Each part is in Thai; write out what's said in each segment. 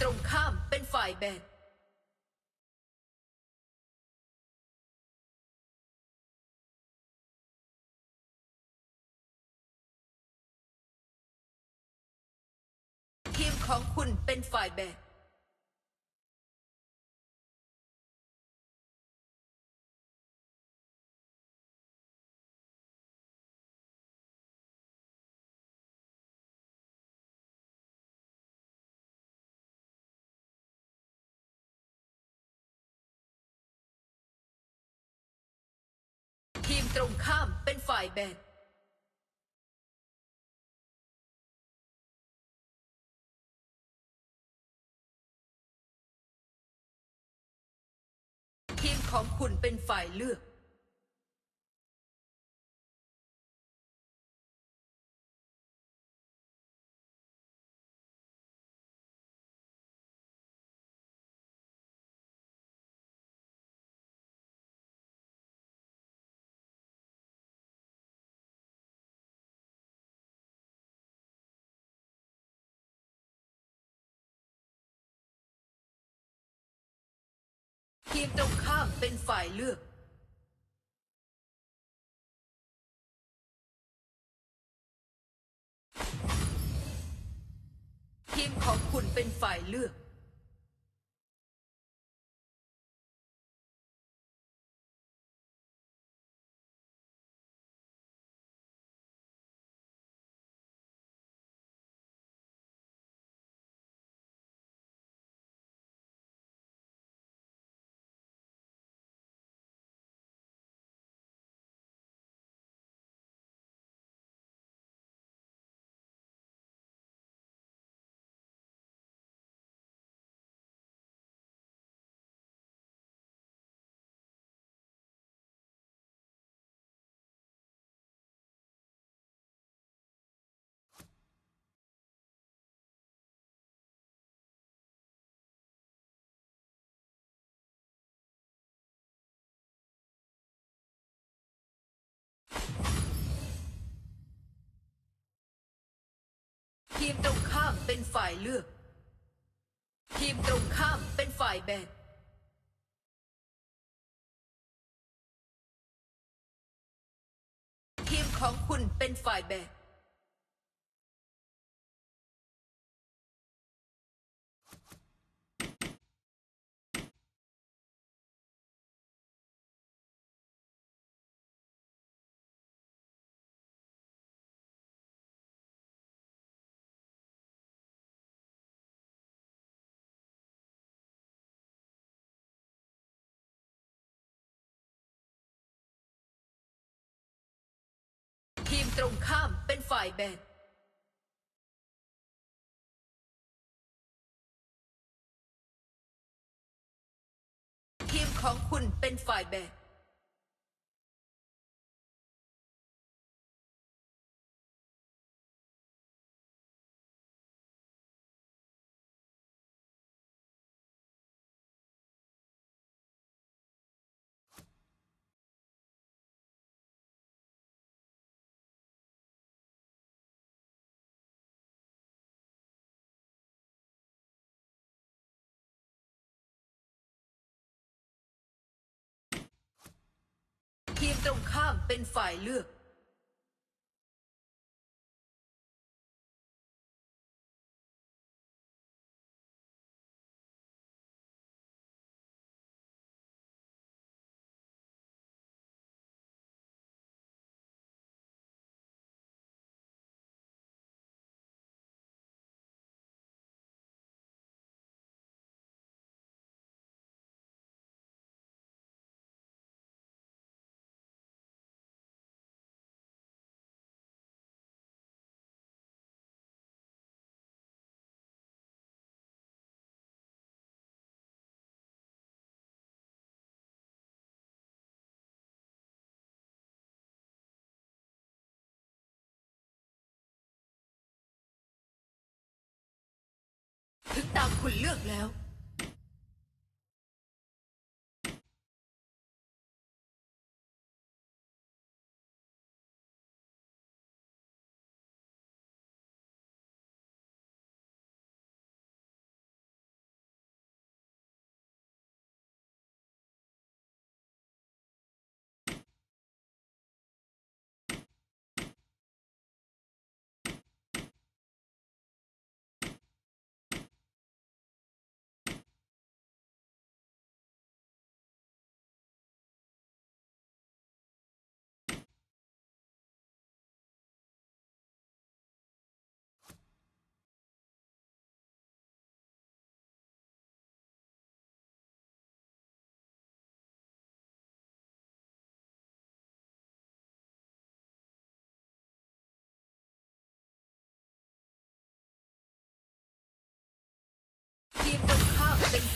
ตรงข้ามเป็นฝ่ายแบนทีมของคุณเป็นฝ่ายแบน ตรงข้ามเป็นฝ่ายแบนทีมของคุณเป็นฝ่ายเลือก ทีมตรงข้ามเป็นฝ่ายเลือก ทีมของคุณเป็นฝ่ายเลือก ทีมตรงข้ามเป็นฝ่ายเลือก ทีมตรงข้ามเป็นฝ่ายแบนทีมของคุณเป็นฝ่ายแบนามเป็นฝ่ายแบนทีมของคุณเป็นฝ่ายแบน เป็นฝ่ายเลือก ถึงตามคุณเลือกแล้ว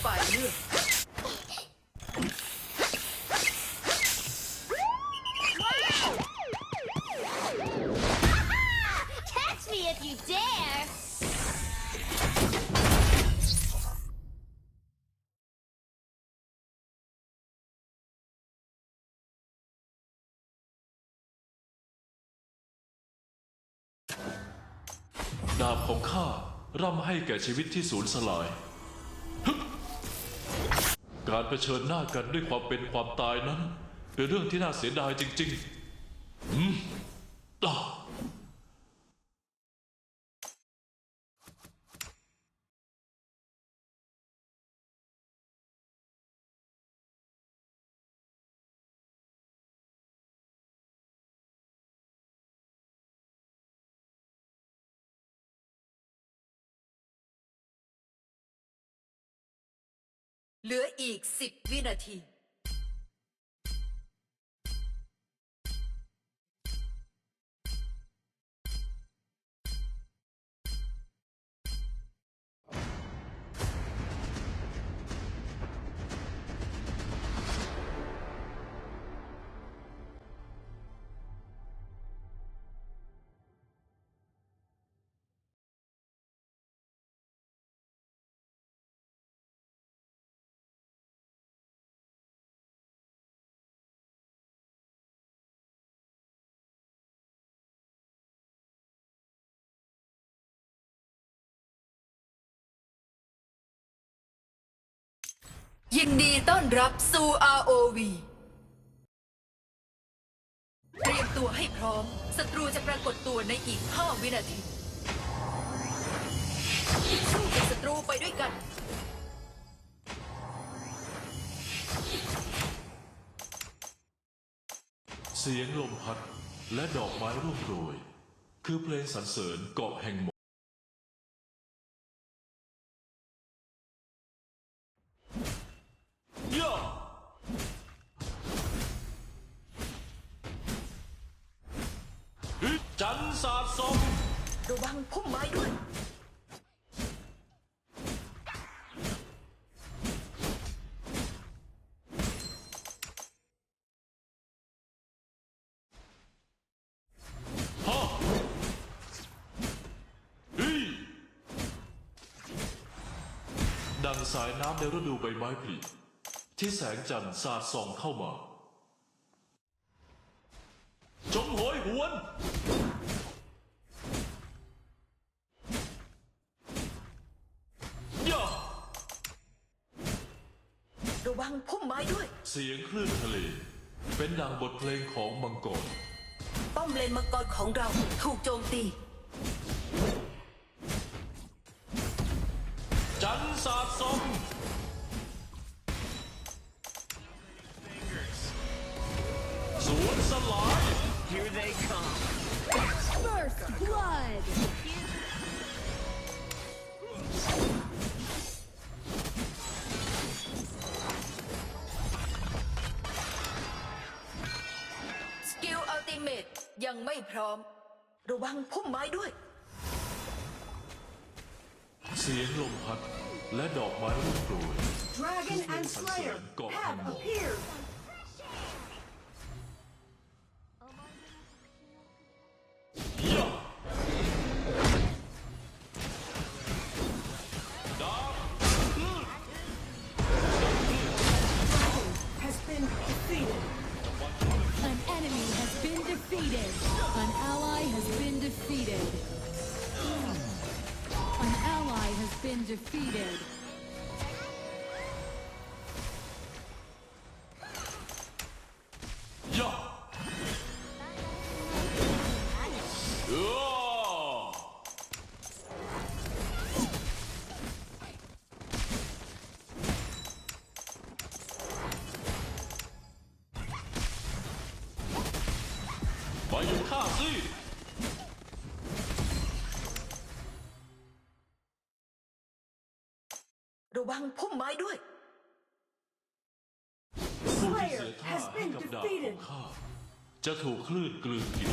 ฝ่ายเลือก Catch me if you dare! ดาบของข้าร่ำให้แก่ชีวิตที่สูญสลาย การเผชิญหน้ากันด้วยความเป็นความตายนั้น เป็นเรื่องที่น่าเสียดายจริงๆ เหลืออีกสิบวินาที ยินดีต้อนรับสู่ ROV เตรียมตัวให้พร้อม ศัตรูจะปรากฏตัวในอีก 5 วินาทีสู้กับศัตรูไปด้วยกัน เสียงลมพัดและดอกไม้ร่วงโรย คือเพลงสรรเสริญเกาะแห่งหม ดังสายน้ำในฤดูใบไม้ผลิที่แสงจันทร์สาดส่องเข้ามา จงโหยหวน ย่า ระวังพุ่มไม้ด้วย เสียงคลื่นทะเล เป็นดังบทเพลงของมังกร ป้อมเลนมังกรของเราถูกโจมตี สาดส่องสวนสลาย Here they come. First blood! สกิลอัลติเมตยังไม่พร้อม ระวังพุ่มไม้ด้วย เสียงลมพัดและดอกไม้ร่วงโรย Dragon and Slayer have appeared. มาอยู่ข้าสิระวังพุ่มไม้ด้วย ผู้ที่เสียท่าให้กับดาบของข้าจะถูกคลื่นกลืนกิน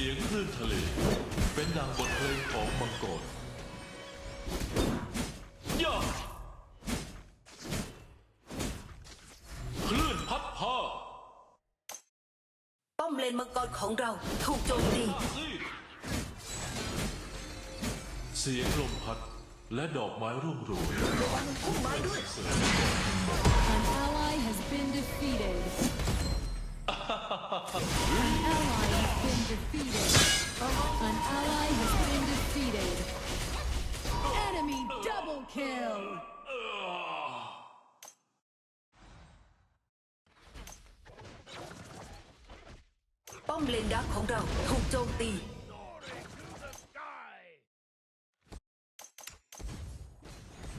สียงคลื่นทะเล เป็นดังบทเพลงของมังกรย่าคลื่นพัดพาป้อมเลนมังกรของเราถูกโจมตีซีดเสียงลมพัดและดอกไม้ร่วงโรยระวังพุ่มไม้ด้วย An ally has been defeated. ป้อมเลนดักของเราถูกโจมตี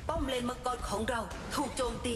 ป้อมเลนมังกรของเราถูกโจมตี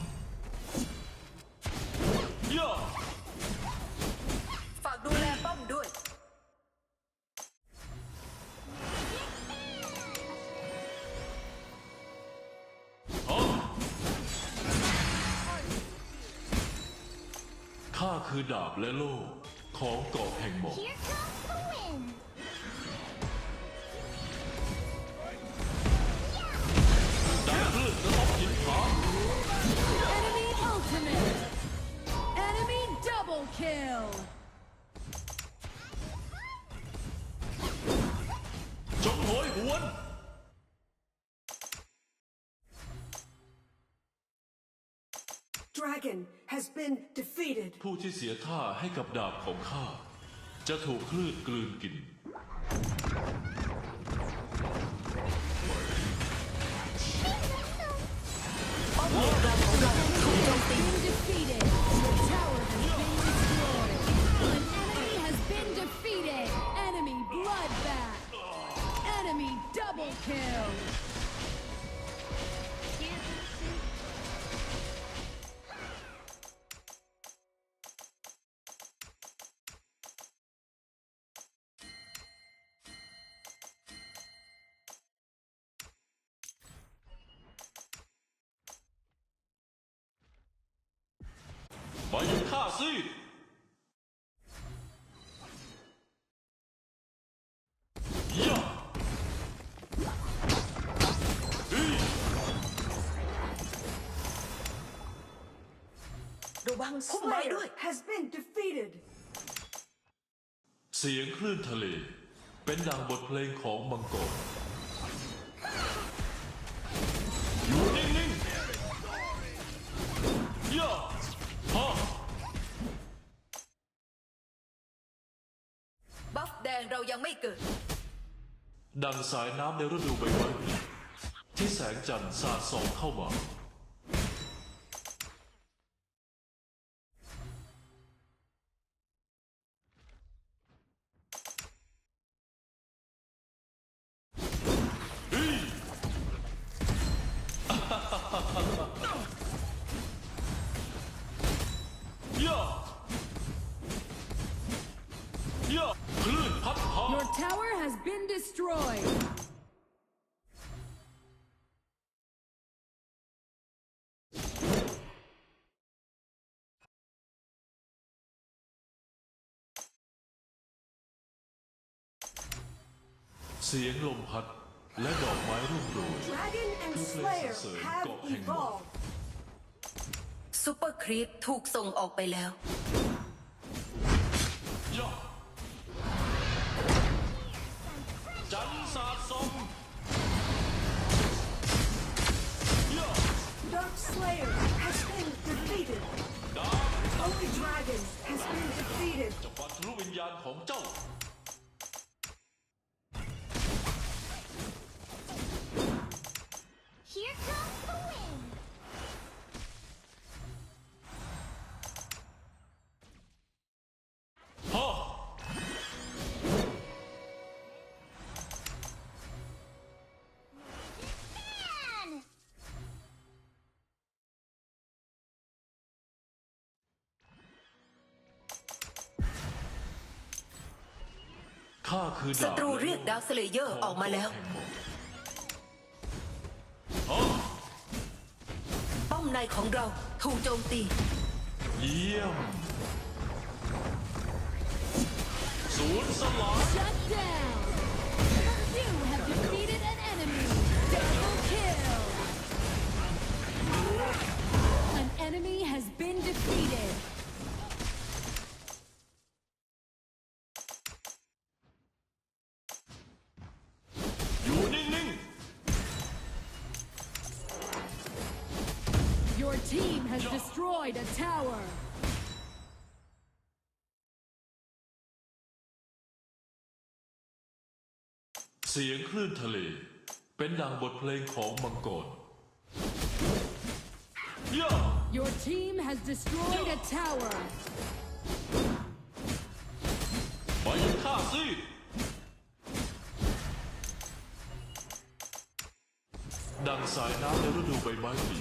คือดาบและโล่ของเกาะแห่งหมอก Here comes the wind. ดาบคลื่นกระทบหินผา Enemy ultimate. Enemy double kill. จงโหยหวน Dragon has been defeated. ผู้ที่เสียท่าให้กับดาบของข้า จะถูกคลื่นกลืนกิน ระวังพุ่มไม้ด้วย Slayer has been defeated. เสียงคลื่นทะเล เป็นดังบทเพลงของมังกร อยู่นิ่งๆย่าฮะบัฟแดงเรายังไม่เกิด ดังสายน้ำในฤดูใบไม้ผลิที่แสงจันทร์สาดส่องเข้ามา เสียงลมพัด และดอกไม้ร่วงโรย Dragon and Two Slayer places, uh, have got hang on. evolved. ซูเปอร์ครีปถูกส่งออกไปแล้ว ย่าจันทร์สาดส่องย่า Dark Slayer has been defeated. ดาบ Holy Dragon has been defeated. จะฟันทะลุวิญญาณของเจ้า ข้าคือศัดาบตรูเรียกดาวสเลเยอร์ออกมาแล้วอ๋อป้อมในของเราถูกโจมตี เยี่ยม ศูนย์สลาย Shut down! You have defeated an enemy! Double kill! An enemy has been defeated! อยู่นิ่ง Your team has destroyed a tower! ๆเสียงคลื่นทะเล เป็นดังบทเพลงของมังกรย่า Your team has destroyed a tower! ไปยังข้าสิ ดังสายน้ำในฤดูใบไม้ผลิ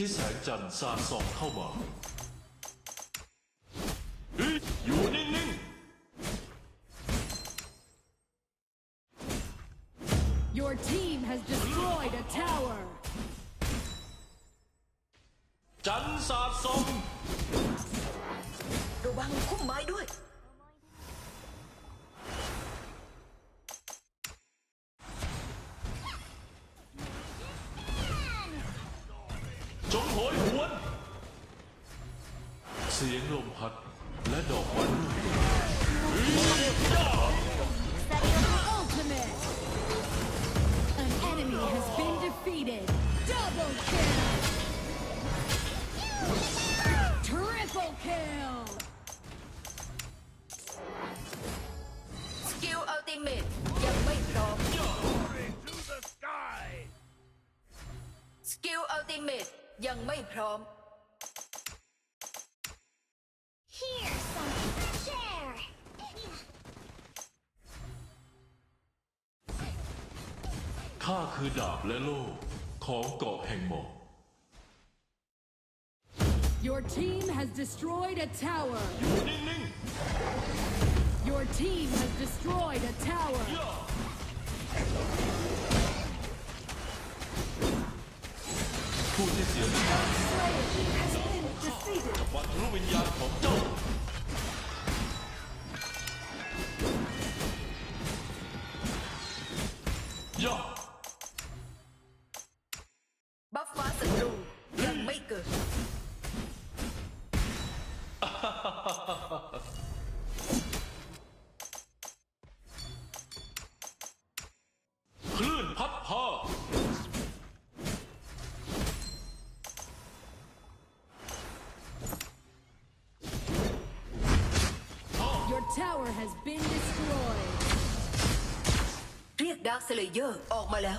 ที่แสงจันทร์สาดส่องเข้ามาเฮ้ยอยู่นิ่ง Your team has destroyed a tower! ๆจันทร์สาดส่อง ระวังพุ่มไม้ด้วย ข้าคือดาบและโล่ของเกาะแห่งหมอก Your team has destroyed a tower! อยู่นิ่ง Your team has destroyed a tower! ๆย่า ผู้ที่เสียสละ Has been defeated. วันทะลุวิญญาณของเจ้า has been destroyed! เรียกดาวสเลเยอร์ออกมาแล้ว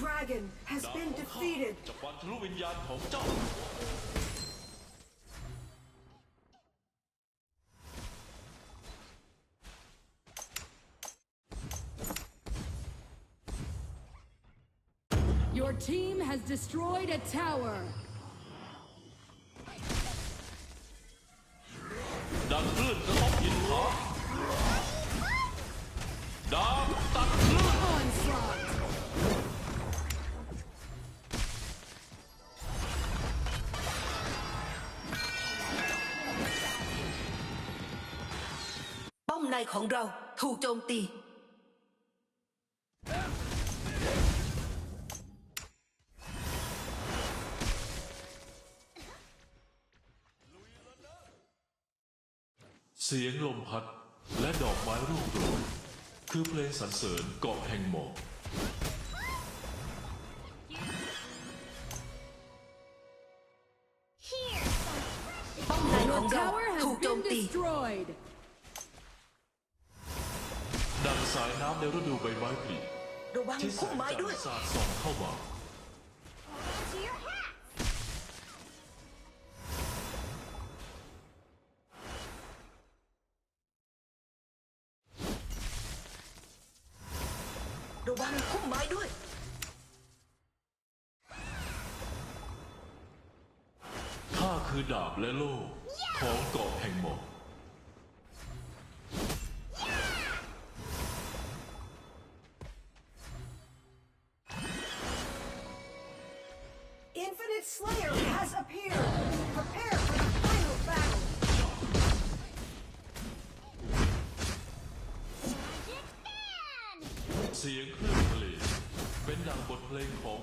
dragon has ดาบ been ของข้า defeated. จะฟันทะลุวิญญาณของเจ้า Your team has destroyed a tower. ดังคลื่นกระทบหินผาดาบ ของเราถูกโจมตีเสียงลมพัดและดอกไม้ร่วงโรยคือเพลงสรรเสริญเกาะแห่งหมอก Here's some ป้อมในข Your องเรา tower ถูก has โจม been ตี ในฤดูใบไม้ผลิระวังที่แสพุ่มงไม้จันทด้วยร์สาดส่องเข้ามา to your hats. ระวังพุ่มไม้ด้วย ข้าคือดาบและโล่ Infinite Slayer has appeared. Prepare for the final battle. Magic fan. เสียงคลื่นทะเล เป็นดังบทเพลงของ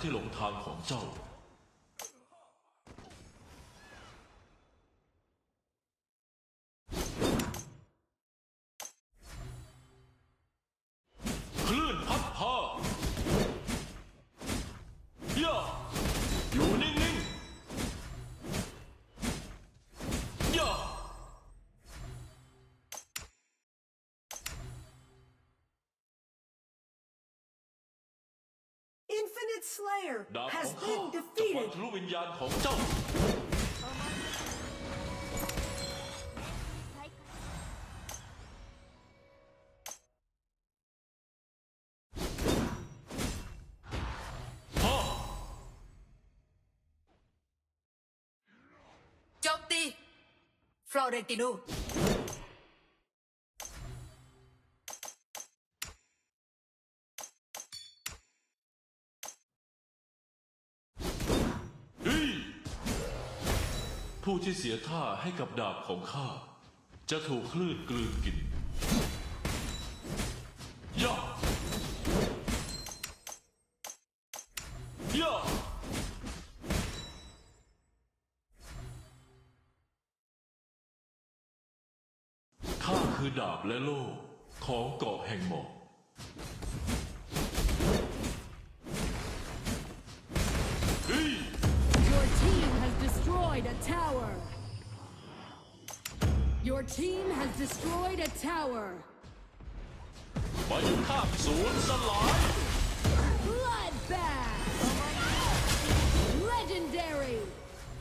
ทยวิญญาณที่หลงทางของเจ้า Infinite Slayer ดาบข has องข้า been จะฟัน defeated. ทะลุวิญญาณของเจ้าพ่อ ผู้ที่เสียท่าให้กับดาบของข้า จะถูกคลื่นกลืนกินย่าย่าข้าคือดาบและโล่ของเกาะแห่งหมอก team has destroyed a tower. มาอยู่ข้ามศูนย์สลาย Bloodbath. Legendary.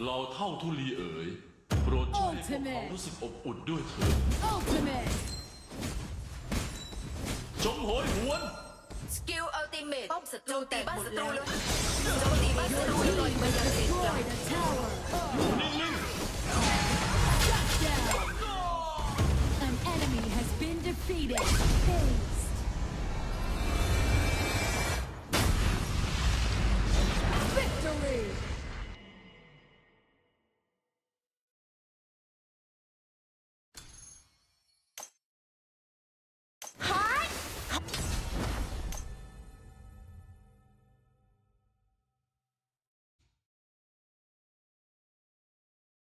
เราเท่าทุลีเอ๋ยโปรดช่วยให้พวกเขารู้สึกอบอุ่นด้วยเถิด Ultimate. จงโหยหวน สกิลอัลติเมทป้อมศัตรูตีบ้านศัตรูเลยโจมตีบ้านศัตรูลอยมายังเด็ก Destroyed a tower. นิ่ง Shut defeated. Aced. Victory.